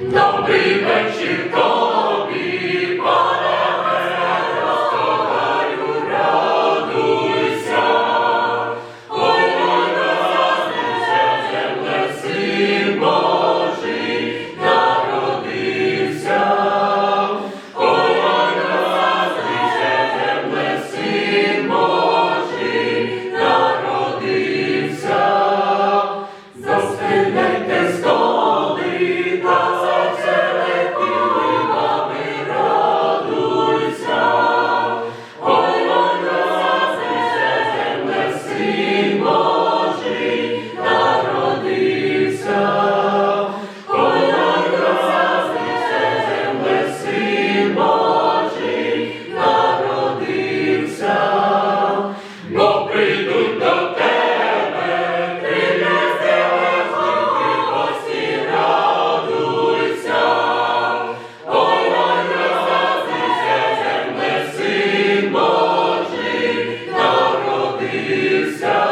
Добрий вечір, you so.